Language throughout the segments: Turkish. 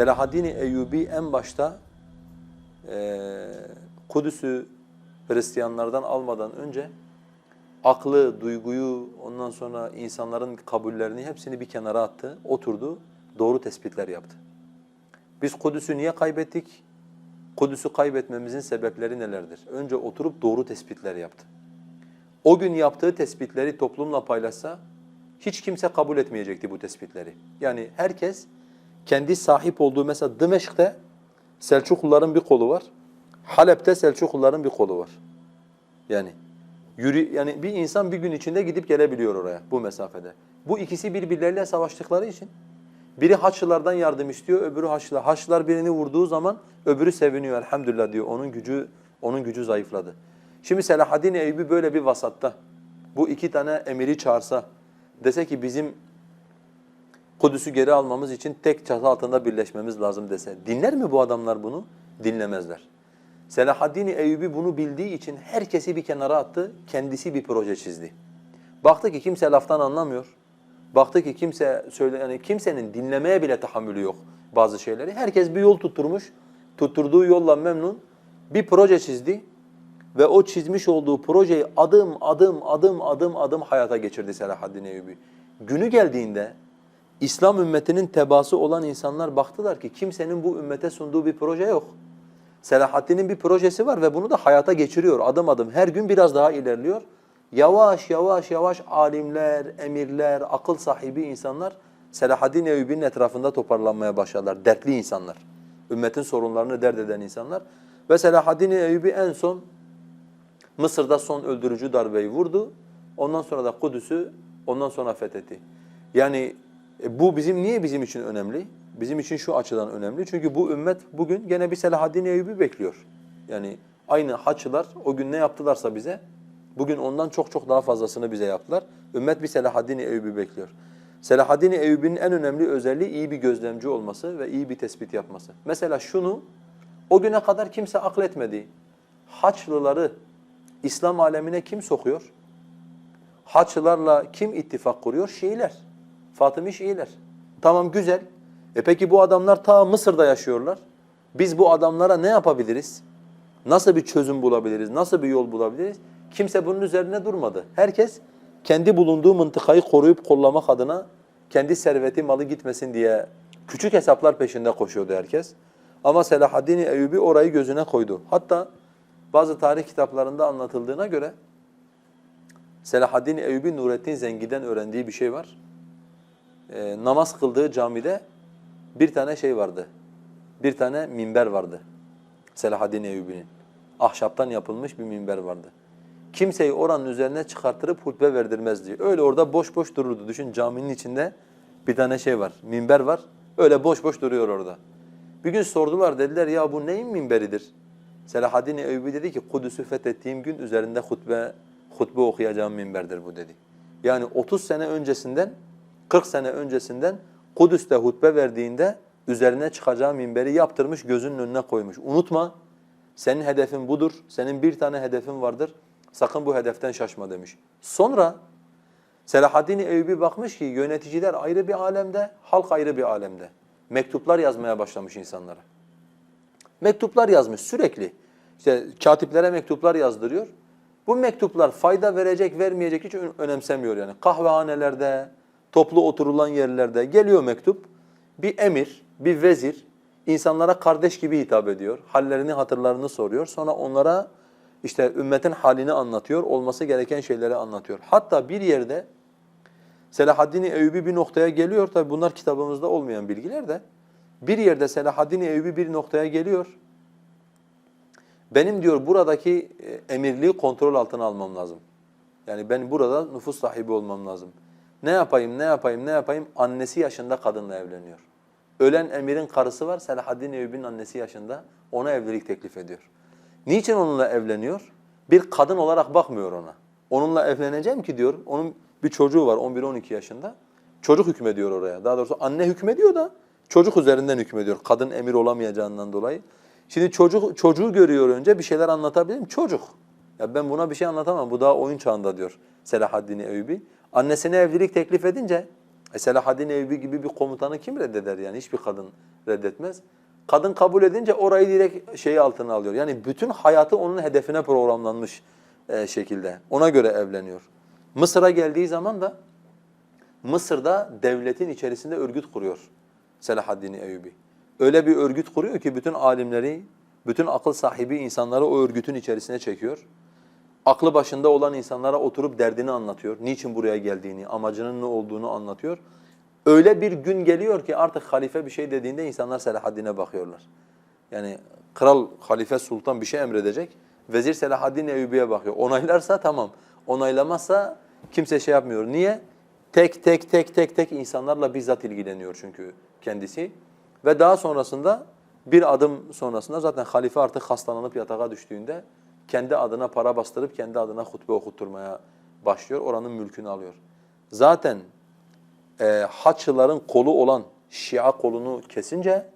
Selahaddin Eyyubi en başta eee Kudüs'ü Hristiyanlardan almadan önce aklı, duyguyu, ondan sonra insanların kabullerini hepsini bir kenara attı, oturdu, doğru tespitler yaptı. Biz Kudüs'ü niye kaybettik? Kudüs'ü kaybetmemizin sebepleri nelerdir? Önce oturup doğru tespitler yaptı. O gün yaptığı tespitleri toplumla paylaşsa hiç kimse kabul etmeyecekti bu tespitleri. Yani herkes kendi sahip olduğu mesela Dımeşk'te Selçukluların bir kolu var. Halep'te Selçukluların bir kolu var. Yani yürü yani bir insan bir gün içinde gidip gelebiliyor oraya bu mesafede. Bu ikisi birbirleriyle savaştıkları için biri Haçlılardan yardım istiyor, öbürü Haçlılar. Haçlılar birini vurduğu zaman öbürü seviniyor elhamdülillah diyor. Onun gücü onun gücü zayıfladı. Şimdi Selahaddin Eyyubi böyle bir vasatta bu iki tane emiri çağırsa dese ki bizim Kudüs'ü geri almamız için tek çatı altında birleşmemiz lazım dese dinler mi bu adamlar bunu? Dinlemezler. Selahaddin Eyyubi bunu bildiği için herkesi bir kenara attı, kendisi bir proje çizdi. Baktı ki kimse laftan anlamıyor. Baktı ki kimse söyle yani kimsenin dinlemeye bile tahammülü yok bazı şeyleri. Herkes bir yol tutturmuş. Tutturduğu yolla memnun. Bir proje çizdi ve o çizmiş olduğu projeyi adım adım adım adım adım hayata geçirdi Selahaddin Eyyubi. Günü geldiğinde İslam ümmetinin tebaası olan insanlar baktılar ki kimsenin bu ümmete sunduğu bir proje yok. Selahaddin'in bir projesi var ve bunu da hayata geçiriyor adım adım. Her gün biraz daha ilerliyor. Yavaş yavaş yavaş alimler, emirler, akıl sahibi insanlar Selahaddin Eyyubi'nin etrafında toparlanmaya başladılar. Dertli insanlar. Ümmetin sorunlarını dert eden insanlar. Ve Selahaddin Eyyubi en son Mısır'da son öldürücü darbeyi vurdu. Ondan sonra da Kudüs'ü ondan sonra fethetti. Yani e, bu bizim niye bizim için önemli? Bizim için şu açıdan önemli. Çünkü bu ümmet bugün gene bir Selahaddin Eyyubi bekliyor. Yani aynı Haçlılar o gün ne yaptılarsa bize bugün ondan çok çok daha fazlasını bize yaptılar. Ümmet bir Selahaddin Eyyubi bekliyor. Selahaddin Eyyubi'nin en önemli özelliği iyi bir gözlemci olması ve iyi bir tespit yapması. Mesela şunu o güne kadar kimse akletmedi. Haçlıları İslam alemine kim sokuyor? Haçlılarla kim ittifak kuruyor? Şiiler. Fatımi Şiiler. Tamam güzel. E peki bu adamlar ta Mısır'da yaşıyorlar. Biz bu adamlara ne yapabiliriz? Nasıl bir çözüm bulabiliriz? Nasıl bir yol bulabiliriz? Kimse bunun üzerine durmadı. Herkes kendi bulunduğu mıntıkayı koruyup kollamak adına kendi serveti malı gitmesin diye küçük hesaplar peşinde koşuyordu herkes. Ama Selahaddin Eyyubi orayı gözüne koydu. Hatta bazı tarih kitaplarında anlatıldığına göre Selahaddin Eyyubi Nurettin Zengi'den öğrendiği bir şey var. Ee, namaz kıldığı camide bir tane şey vardı. Bir tane minber vardı. Selahaddin Eyyubi'nin. Ahşaptan yapılmış bir minber vardı. Kimseyi oranın üzerine çıkarttırıp hutbe verdirmezdi. Öyle orada boş boş dururdu. Düşün caminin içinde bir tane şey var, minber var. Öyle boş boş duruyor orada. Bir gün sordular dediler ya bu neyin minberidir? Selahaddin Eyyubi dedi ki Kudüs'ü fethettiğim gün üzerinde hutbe hutbe okuyacağım minberdir bu dedi. Yani 30 sene öncesinden 40 sene öncesinden Kudüs'te hutbe verdiğinde üzerine çıkacağı minberi yaptırmış gözünün önüne koymuş. Unutma senin hedefin budur. Senin bir tane hedefin vardır. Sakın bu hedeften şaşma demiş. Sonra Selahaddin Eyyubi bakmış ki yöneticiler ayrı bir alemde, halk ayrı bir alemde. Mektuplar yazmaya başlamış insanlara. Mektuplar yazmış sürekli. İşte katiplere mektuplar yazdırıyor. Bu mektuplar fayda verecek, vermeyecek hiç önemsemiyor yani. Kahvehanelerde, toplu oturulan yerlerde geliyor mektup. Bir emir, bir vezir insanlara kardeş gibi hitap ediyor. Hallerini, hatırlarını soruyor. Sonra onlara işte ümmetin halini anlatıyor, olması gereken şeyleri anlatıyor. Hatta bir yerde Selahaddin Eyyubi bir noktaya geliyor. Tabi bunlar kitabımızda olmayan bilgiler de. Bir yerde Selahaddin Eyyubi bir noktaya geliyor. Benim diyor buradaki e, emirliği kontrol altına almam lazım. Yani ben burada nüfus sahibi olmam lazım. Ne yapayım, ne yapayım, ne yapayım? Annesi yaşında kadınla evleniyor. Ölen emirin karısı var, Selahaddin Eyyubi'nin annesi yaşında. Ona evlilik teklif ediyor. Niçin onunla evleniyor? Bir kadın olarak bakmıyor ona. Onunla evleneceğim ki diyor, onun bir çocuğu var 11-12 yaşında. Çocuk hükmediyor oraya. Daha doğrusu anne hükmediyor da çocuk üzerinden hükmediyor. Kadın emir olamayacağından dolayı. Şimdi çocuk çocuğu görüyor önce bir şeyler anlatabilir mi? Çocuk. Ya ben buna bir şey anlatamam. Bu daha oyun çağında diyor Selahaddin Eyyubi. Annesine evlilik teklif edince E Selahaddin Eyyubi gibi bir komutanı kim reddeder yani? Hiçbir kadın reddetmez. Kadın kabul edince orayı direkt şeyi altına alıyor. Yani bütün hayatı onun hedefine programlanmış e, şekilde. Ona göre evleniyor. Mısır'a geldiği zaman da Mısır'da devletin içerisinde örgüt kuruyor Selahaddin Eyyubi. Öyle bir örgüt kuruyor ki bütün alimleri, bütün akıl sahibi insanları o örgütün içerisine çekiyor. Aklı başında olan insanlara oturup derdini anlatıyor. Niçin buraya geldiğini, amacının ne olduğunu anlatıyor. Öyle bir gün geliyor ki artık halife bir şey dediğinde insanlar Selahaddin'e bakıyorlar. Yani kral, halife, sultan bir şey emredecek. Vezir Selahaddin Eyyubi'ye bakıyor. Onaylarsa tamam. Onaylamazsa kimse şey yapmıyor. Niye? Tek tek tek tek tek insanlarla bizzat ilgileniyor çünkü kendisi. Ve daha sonrasında bir adım sonrasında zaten halife artık hastalanıp yatağa düştüğünde kendi adına para bastırıp kendi adına hutbe okutturmaya başlıyor. Oranın mülkünü alıyor. Zaten e, Haçlıların kolu olan Şia kolunu kesince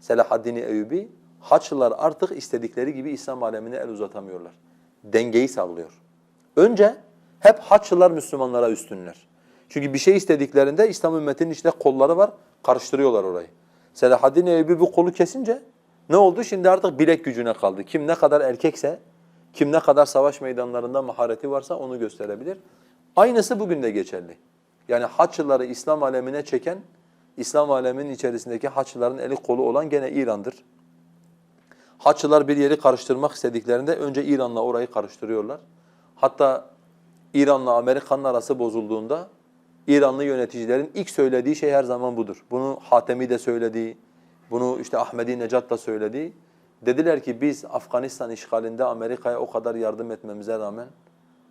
Selahaddin Eyyubi Haçlılar artık istedikleri gibi İslam alemine el uzatamıyorlar. Dengeyi sağlıyor. Önce hep Haçlılar Müslümanlara üstünler. Çünkü bir şey istediklerinde İslam ümmetinin içinde kolları var, karıştırıyorlar orayı. Selahaddin Eyyubi bu kolu kesince ne oldu? Şimdi artık bilek gücüne kaldı. Kim ne kadar erkekse, kim ne kadar savaş meydanlarında mahareti varsa onu gösterebilir. Aynısı bugün de geçerli. Yani Haçlıları İslam alemine çeken, İslam aleminin içerisindeki Haçlıların eli kolu olan gene İran'dır. Haçlılar bir yeri karıştırmak istediklerinde önce İran'la orayı karıştırıyorlar. Hatta İran'la Amerika'nın arası bozulduğunda İranlı yöneticilerin ilk söylediği şey her zaman budur. Bunu Hatemi de söyledi, bunu işte Ahmedi Necat da söyledi. Dediler ki biz Afganistan işgalinde Amerika'ya o kadar yardım etmemize rağmen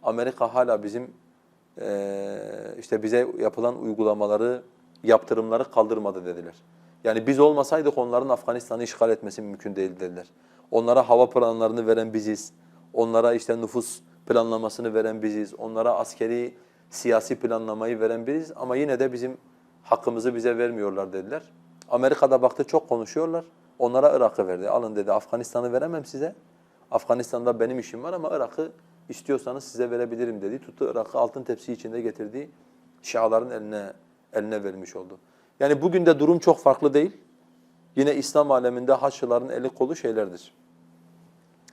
Amerika hala bizim eee, işte bize yapılan uygulamaları, yaptırımları kaldırmadı dediler. Yani biz olmasaydık onların Afganistan'ı işgal etmesi mümkün değil dediler. Onlara hava planlarını veren biziz. Onlara işte nüfus planlamasını veren biziz. Onlara askeri, siyasi planlamayı veren biziz ama yine de bizim hakkımızı bize vermiyorlar dediler. Amerika'da baktı çok konuşuyorlar. Onlara Irak'ı verdi. Alın dedi Afganistan'ı veremem size. Afganistan'da benim işim var ama Irak'ı istiyorsanız size verebilirim dedi. Tuttu Irak'ı altın tepsi içinde getirdi. Şiaların eline eline vermiş oldu. Yani bugün de durum çok farklı değil. Yine İslam aleminde Haçlıların eli kolu şeylerdir.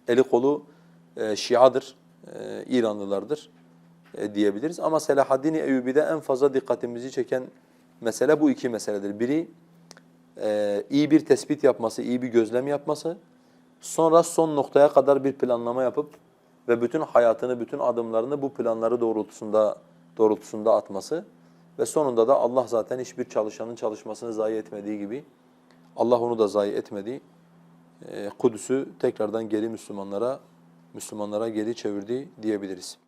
Eli kolu e, Şiadır, e, İranlılardır e, diyebiliriz. Ama Selahaddin Eyyubi'de en fazla dikkatimizi çeken mesele bu iki meseledir. Biri e, iyi bir tespit yapması, iyi bir gözlem yapması. Sonra son noktaya kadar bir planlama yapıp ve bütün hayatını, bütün adımlarını bu planları doğrultusunda doğrultusunda atması ve sonunda da Allah zaten hiçbir çalışanın çalışmasını zayi etmediği gibi Allah onu da zayi etmedi. E, Kudüs'ü tekrardan geri Müslümanlara Müslümanlara geri çevirdi diyebiliriz.